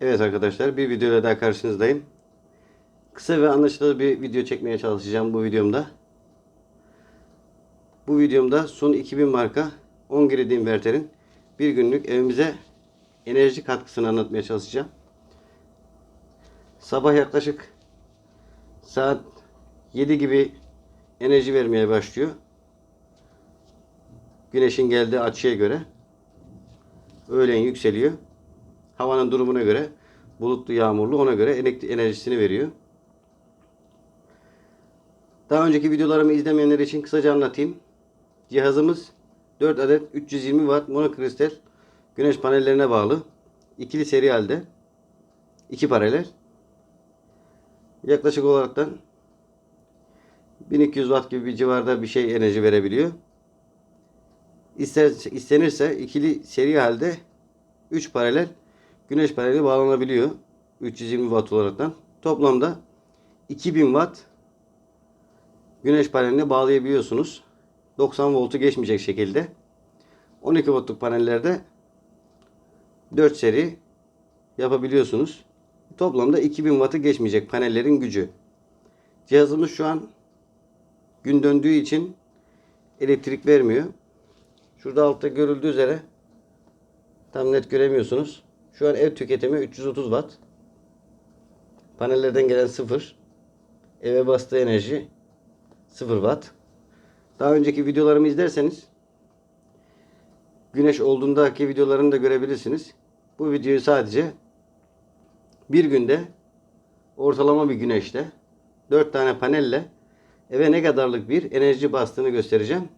Evet arkadaşlar bir videoyla daha karşınızdayım. Kısa ve anlaşılır bir video çekmeye çalışacağım bu videomda. Bu videomda Sun 2000 marka 10 grid inverterin bir günlük evimize enerji katkısını anlatmaya çalışacağım. Sabah yaklaşık saat 7 gibi enerji vermeye başlıyor. Güneşin geldiği açıya göre öğlen yükseliyor. Havanın durumuna göre bulutlu yağmurlu ona göre enerjisini veriyor. Daha önceki videolarımı izlemeyenler için kısaca anlatayım. Cihazımız 4 adet 320 watt monokristal güneş panellerine bağlı. ikili seri halde. 2 paralel. Yaklaşık olaraktan 1200 watt gibi bir civarda bir şey enerji verebiliyor. İster, istenirse ikili seri halde 3 paralel güneş paneli bağlanabiliyor. 320 watt olaraktan. Toplamda 2000 watt güneş paneline bağlayabiliyorsunuz. 90 voltu geçmeyecek şekilde. 12 voltluk panellerde 4 seri yapabiliyorsunuz. Toplamda 2000 wattı geçmeyecek panellerin gücü. Cihazımız şu an gün döndüğü için elektrik vermiyor. Şurada altta görüldüğü üzere tam net göremiyorsunuz. Şu an ev tüketimi 330 watt. Panellerden gelen 0. Eve bastığı enerji 0 watt. Daha önceki videolarımı izlerseniz güneş olduğundaki videolarını da görebilirsiniz. Bu videoyu sadece bir günde ortalama bir güneşte 4 tane panelle eve ne kadarlık bir enerji bastığını göstereceğim.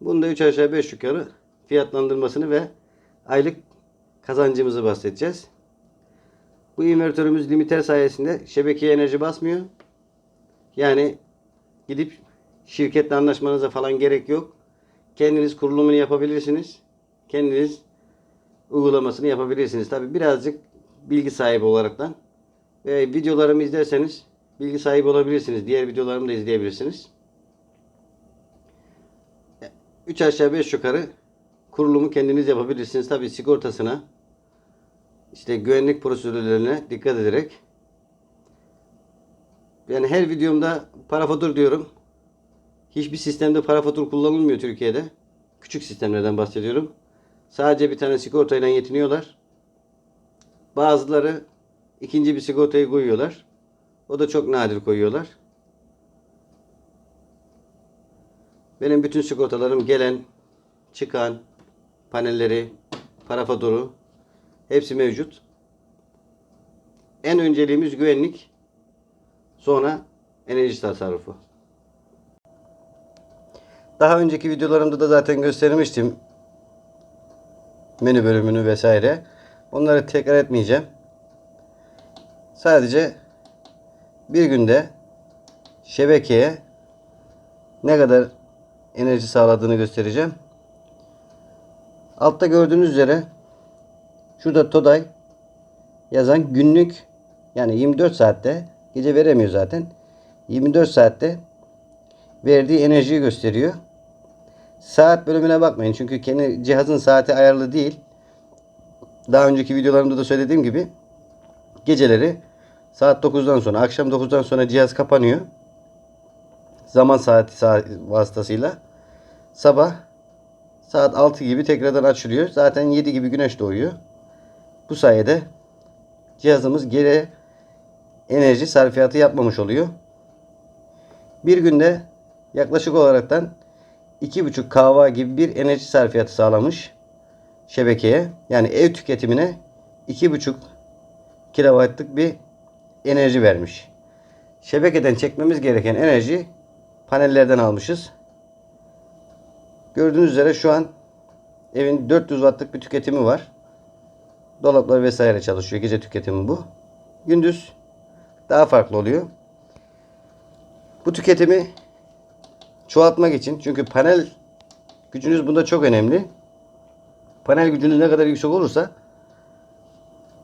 Bunda 3 aşağı 5 yukarı fiyatlandırmasını ve aylık kazancımızı bahsedeceğiz. Bu invertörümüz limiter sayesinde şebekeye enerji basmıyor. Yani gidip şirketle anlaşmanıza falan gerek yok. Kendiniz kurulumunu yapabilirsiniz. Kendiniz uygulamasını yapabilirsiniz. Tabi birazcık bilgi sahibi olaraktan ve videolarımı izlerseniz bilgi sahibi olabilirsiniz. Diğer videolarımı da izleyebilirsiniz. 3 aşağı 5 yukarı kurulumu kendiniz yapabilirsiniz. Tabi sigortasına işte güvenlik prosedürlerine dikkat ederek yani her videomda parafatur diyorum. Hiçbir sistemde parafatur kullanılmıyor Türkiye'de. Küçük sistemlerden bahsediyorum. Sadece bir tane sigortayla yetiniyorlar. Bazıları ikinci bir sigortayı koyuyorlar. O da çok nadir koyuyorlar. Benim bütün sigortalarım gelen, çıkan, panelleri, parafaturu hepsi mevcut. En önceliğimiz güvenlik. Sonra enerji tasarrufu. Daha önceki videolarımda da zaten göstermiştim. Menü bölümünü vesaire. Onları tekrar etmeyeceğim. Sadece bir günde şebekeye ne kadar enerji sağladığını göstereceğim. Altta gördüğünüz üzere şurada TODAY yazan günlük yani 24 saatte gece veremiyor zaten. 24 saatte verdiği enerjiyi gösteriyor. Saat bölümüne bakmayın. Çünkü kendi cihazın saati ayarlı değil. Daha önceki videolarımda da söylediğim gibi geceleri saat 9'dan sonra akşam 9'dan sonra cihaz kapanıyor. Zaman saati saat vasıtasıyla sabah saat 6 gibi tekrardan açılıyor. Zaten 7 gibi güneş doğuyor. Bu sayede cihazımız geri enerji sarfiyatı yapmamış oluyor. Bir günde yaklaşık olaraktan 2,5 kahva gibi bir enerji sarfiyatı sağlamış şebekeye. Yani ev tüketimine 2,5 kilowattlık bir enerji vermiş. Şebekeden çekmemiz gereken enerji panellerden almışız. Gördüğünüz üzere şu an evin 400 wattlık bir tüketimi var. Dolaplar vesaire çalışıyor. Gece tüketimi bu. Gündüz daha farklı oluyor. Bu tüketimi çoğaltmak için çünkü panel gücünüz bunda çok önemli. Panel gücünüz ne kadar yüksek olursa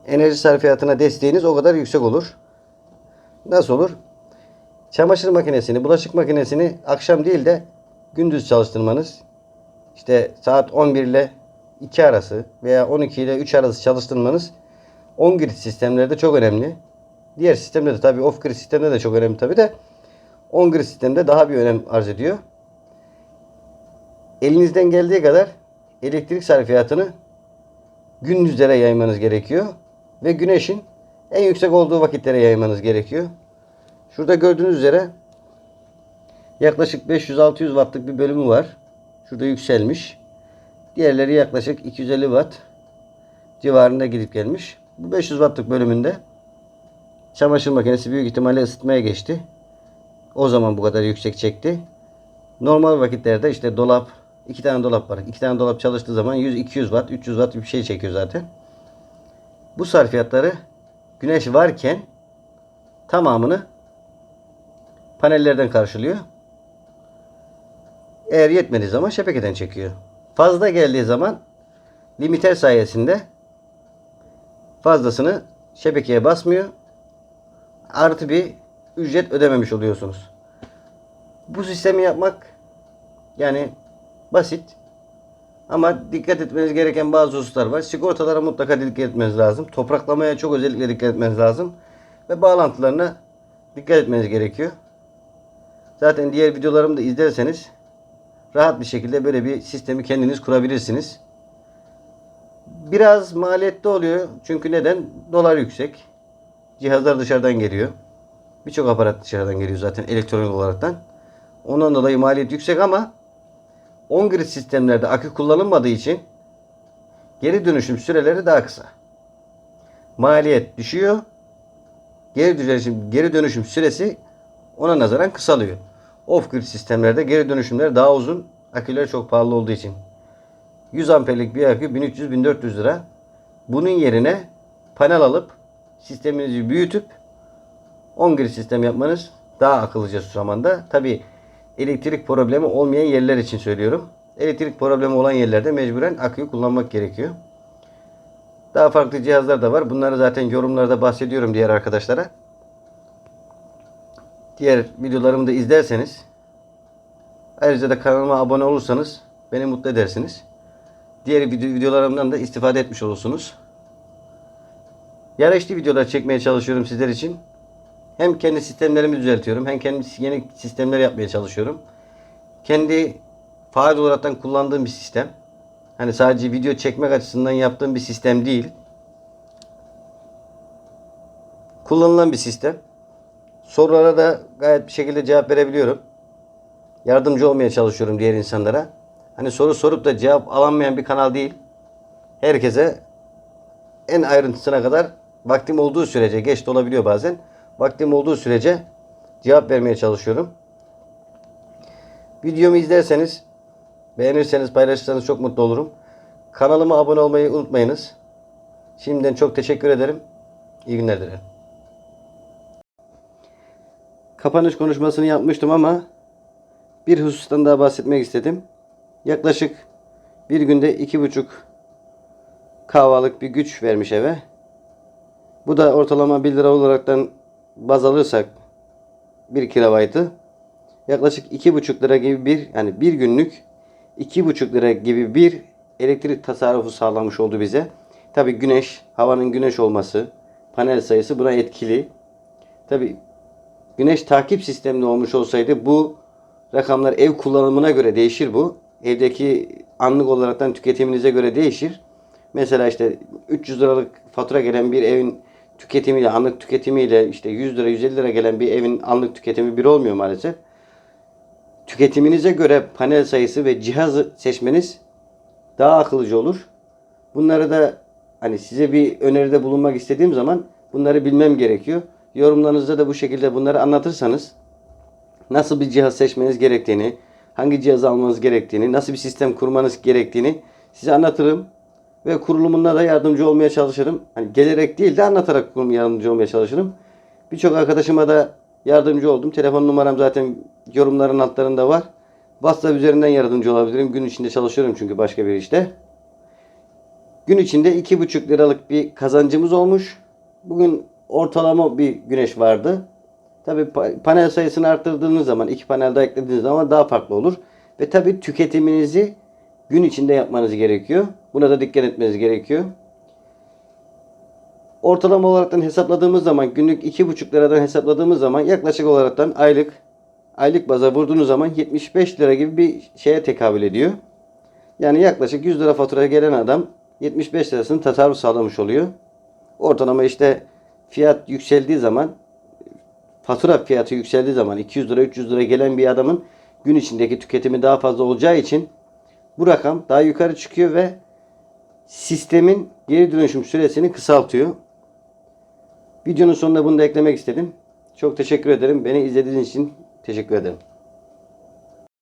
enerji sarfiyatına desteğiniz o kadar yüksek olur. Nasıl olur? Çamaşır makinesini, bulaşık makinesini akşam değil de gündüz çalıştırmanız. İşte saat 11 ile 2 arası veya 12 ile 3 arası çalıştırmanız On grid sistemlerde çok önemli. Diğer sistemde de tabii off grid sistemde de çok önemli tabii de on grid sistemde daha bir önem arz ediyor. Elinizden geldiği kadar elektrik sarfiyatını gündüzlere yaymanız gerekiyor. Ve güneşin en yüksek olduğu vakitlere yaymanız gerekiyor. Şurada gördüğünüz üzere yaklaşık 500-600 wattlık bir bölümü var. Şurada yükselmiş. Diğerleri yaklaşık 250 watt civarında gidip gelmiş. Bu 500 wattlık bölümünde çamaşır makinesi büyük ihtimalle ısıtmaya geçti. O zaman bu kadar yüksek çekti. Normal vakitlerde işte dolap, iki tane dolap var. İki tane dolap çalıştığı zaman 100-200 watt, 300 watt bir şey çekiyor zaten. Bu sarfiyatları güneş varken tamamını panellerden karşılıyor. Eğer yetmediği zaman şebekeden çekiyor. Fazla geldiği zaman limiter sayesinde fazlasını şebekeye basmıyor. Artı bir ücret ödememiş oluyorsunuz. Bu sistemi yapmak yani basit. Ama dikkat etmeniz gereken bazı hususlar var. Sigortalara mutlaka dikkat etmeniz lazım. Topraklamaya çok özellikle dikkat etmeniz lazım. Ve bağlantılarına dikkat etmeniz gerekiyor. Zaten diğer videolarımı da izlerseniz rahat bir şekilde böyle bir sistemi kendiniz kurabilirsiniz. Biraz maliyetli oluyor. Çünkü neden? Dolar yüksek. Cihazlar dışarıdan geliyor. Birçok aparat dışarıdan geliyor zaten elektronik olaraktan. Ondan dolayı maliyet yüksek ama on grid sistemlerde akü kullanılmadığı için geri dönüşüm süreleri daha kısa. Maliyet düşüyor. Geri dönüşüm, geri dönüşüm süresi ona nazaran kısalıyor. Off grid sistemlerde geri dönüşümler daha uzun. Aküler çok pahalı olduğu için. 100 amperlik bir akü 1300-1400 lira. Bunun yerine panel alıp sisteminizi büyütüp 10 grid sistem yapmanız daha akıllıca şu zamanda. Tabi elektrik problemi olmayan yerler için söylüyorum. Elektrik problemi olan yerlerde mecburen aküyü kullanmak gerekiyor. Daha farklı cihazlar da var. Bunları zaten yorumlarda bahsediyorum diğer arkadaşlara. Diğer videolarımı da izlerseniz ayrıca da kanalıma abone olursanız beni mutlu edersiniz. Diğer video, videolarımdan da istifade etmiş olursunuz. Yarışlı videolar çekmeye çalışıyorum sizler için. Hem kendi sistemlerimi düzeltiyorum hem kendi yeni sistemler yapmaya çalışıyorum. Kendi faal olaraktan kullandığım bir sistem. Hani sadece video çekmek açısından yaptığım bir sistem değil. Kullanılan bir sistem. Sorulara da gayet bir şekilde cevap verebiliyorum. Yardımcı olmaya çalışıyorum diğer insanlara. Hani soru sorup da cevap alamayan bir kanal değil. Herkese en ayrıntısına kadar vaktim olduğu sürece geç de olabiliyor bazen. Vaktim olduğu sürece cevap vermeye çalışıyorum. Videomu izlerseniz, beğenirseniz, paylaşırsanız çok mutlu olurum. Kanalıma abone olmayı unutmayınız. Şimdiden çok teşekkür ederim. İyi günler dilerim. Kapanış konuşmasını yapmıştım ama bir husustan daha bahsetmek istedim. Yaklaşık bir günde iki buçuk kahvalık bir güç vermiş eve. Bu da ortalama 1 lira olaraktan baz alırsak 1 kilobaytı yaklaşık 2,5 lira gibi bir yani bir günlük 2,5 lira gibi bir elektrik tasarrufu sağlamış oldu bize. Tabi güneş, havanın güneş olması, panel sayısı buna etkili. Tabi güneş takip sistemli olmuş olsaydı bu rakamlar ev kullanımına göre değişir bu. Evdeki anlık olaraktan tüketiminize göre değişir. Mesela işte 300 liralık fatura gelen bir evin tüketimiyle, anlık tüketimiyle işte 100 lira, 150 lira gelen bir evin anlık tüketimi bir olmuyor maalesef. Tüketiminize göre panel sayısı ve cihazı seçmeniz daha akıllıca olur. Bunları da hani size bir öneride bulunmak istediğim zaman bunları bilmem gerekiyor. Yorumlarınızda da bu şekilde bunları anlatırsanız nasıl bir cihaz seçmeniz gerektiğini, hangi cihazı almanız gerektiğini, nasıl bir sistem kurmanız gerektiğini size anlatırım ve kurulumunda da yardımcı olmaya çalışırım. Hani gelerek değil de anlatarak kurum yardımcı olmaya çalışırım. Birçok arkadaşıma da yardımcı oldum. Telefon numaram zaten yorumların altlarında var. WhatsApp üzerinden yardımcı olabilirim. Gün içinde çalışıyorum çünkü başka bir işte. Gün içinde 2,5 liralık bir kazancımız olmuş. Bugün ortalama bir güneş vardı. Tabi panel sayısını arttırdığınız zaman, iki panel daha eklediğiniz zaman daha farklı olur. Ve tabi tüketiminizi gün içinde yapmanız gerekiyor. Buna da dikkat etmeniz gerekiyor. ortalama olaraktan hesapladığımız zaman günlük 2,5 liradan hesapladığımız zaman yaklaşık olaraktan aylık aylık baza vurduğunuz zaman 75 lira gibi bir şeye tekabül ediyor. Yani yaklaşık 100 lira faturaya gelen adam 75 lirasını tasarruf sağlamış oluyor. Ortalama işte fiyat yükseldiği zaman fatura fiyatı yükseldiği zaman 200 lira 300 lira gelen bir adamın gün içindeki tüketimi daha fazla olacağı için bu rakam daha yukarı çıkıyor ve sistemin geri dönüşüm süresini kısaltıyor. Videonun sonunda bunu da eklemek istedim. Çok teşekkür ederim. Beni izlediğiniz için teşekkür ederim.